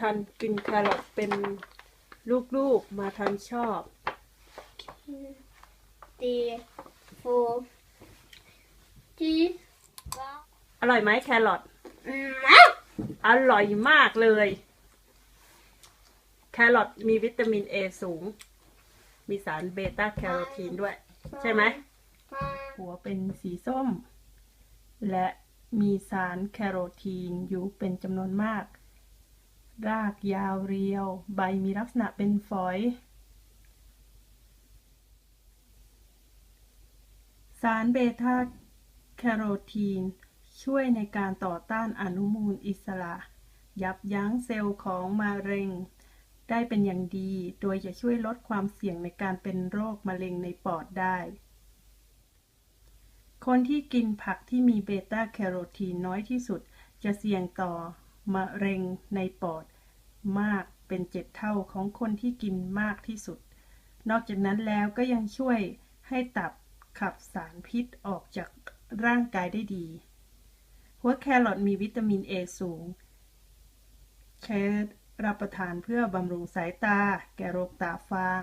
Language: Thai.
ทันกินแครอทเป็นลูกๆมาทันชอบดีโฟจีอร่อยไหมแครอทอืมอร่อยมากเลย แครอทมีวิตามินเอสูง มีสารเบต้าแคโรทีนด้วย ใช่ไหม หัวเป็นสีส้ม และมีสารแคโรทีนอยู่เป็นจำนวนมาก รากยาวเรียว ใบมีลักษณะเป็นฝอย สารเบต้าแคโรทีน ช่วยในการต่อต้านอนุมูลอิสระ ยับยั้งเซลล์ของมะเร็ง ได้เป็นอย่างดี โดยจะช่วยลดความเสี่ยงในการเป็นโรคมะเร็งในปอดได้ คนที่กินผักที่มีเบต้าแคโรทีนน้อยที่สุดจะเสี่ยงต่อ มะเร็งในปอดมากเป็นเจ็ดเท่าของคนที่กินมากที่สุด นอกจากนั้นแล้วก็ยังช่วยให้ตับขับสารพิษออกจากร่างกายได้ดี หัวแครอทมีวิตามินเอสูง ใช้รับประทานเพื่อบำรุงสายตา แก้โรคตาฟาง